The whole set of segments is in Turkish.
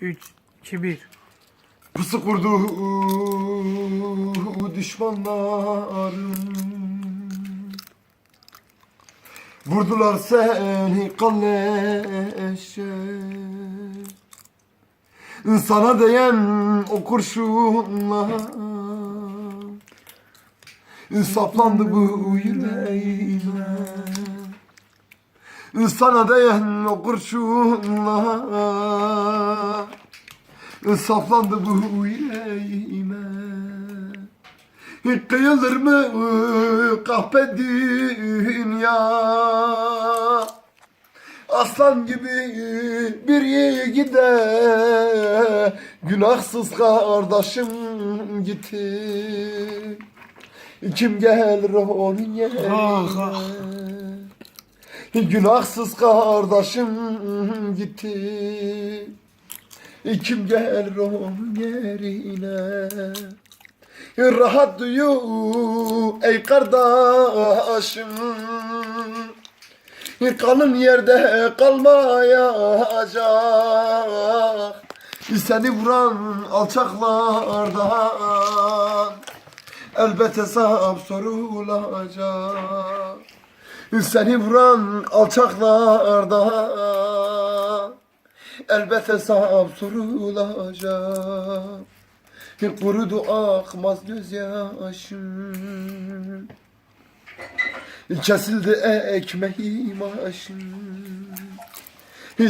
3, 2, 1. Pusu kurdu düşmanlarım Vurdular seni kalleşe. Sana değen o kurşunlar Saplandı bu yüreğime Sana değen o kurşunlar Saplandı bu yüreğime Kıyılır mı kahpe dünya? Aslan gibi bir yiğide. Günahsız kardeşim gitti. Kim gelir onun yerine. Ah, ah. Günahsız kardeşim gitti. Kim gelir onun yerine. Rahat duyu ey kardeşim. Kanın yerde kalmayacak. Seni vuran alçaklardan Elbet hesap sorulacak Seni vuran alçaklardan Elbet hesap sorulacak. Kurudu akmaz gözyaşım Kesildi ekmeğim aşım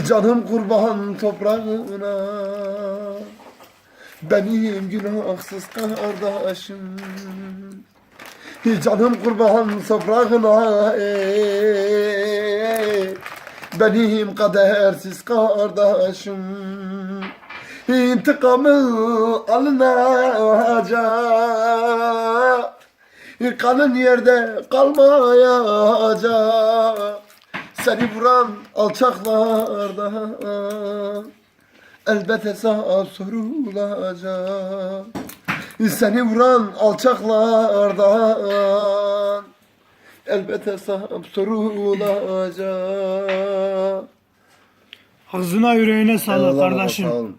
Canım kurban toprağına. Benim günahsız kardeşim Canım kurban toprağına ey, Benim kadersiz kardeşim. İntikamı alınacak Kanın yerde kalmayacak. Seni vuran alçaklardan Elbet hesap sorulacak Seni vuran alçaklardan Elbet hesap sorulacak Ağzına yüreğine sağlık Eyvallah kardeşim. sağ olun.